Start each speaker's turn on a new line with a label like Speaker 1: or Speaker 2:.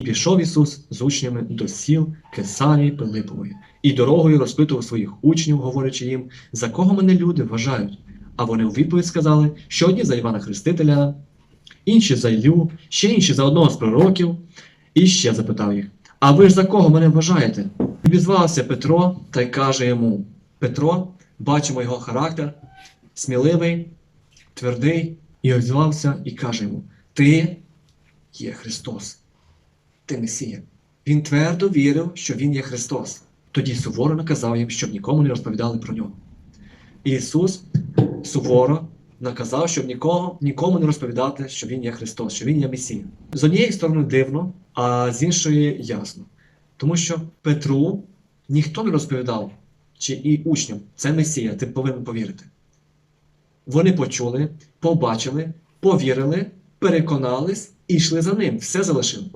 Speaker 1: І пішов Ісус з учнями до сіл Кесарії Пилипової, і дорогою розпитував своїх учнів, говорячи їм, за кого мене люди вважають. А вони у відповідь сказали, що одні за Івана Хрестителя, інші за Ілю, ще інші за одного з пророків, і ще запитав їх: А ви ж за кого мене вважаєте? І Відзвався Петро та й каже йому: Петро, бачимо його характер, сміливий, твердий, і озвався і каже йому: Ти є Христос, ти Месія. Він твердо вірив, що Він є Христос. Тоді суворо наказав їм, щоб нікому не розповідали про нього. Ісус суворо наказав, щоб нікого, нікому не розповідати, що Він є Христос, що Він є Месія. З однієї сторони дивно, а з іншої ясно. Тому що Петру ніхто не розповідав, чи і учням, це Месія, ти повинен повірити. Вони почули, побачили, повірили, переконались і йшли за ним, все залишили.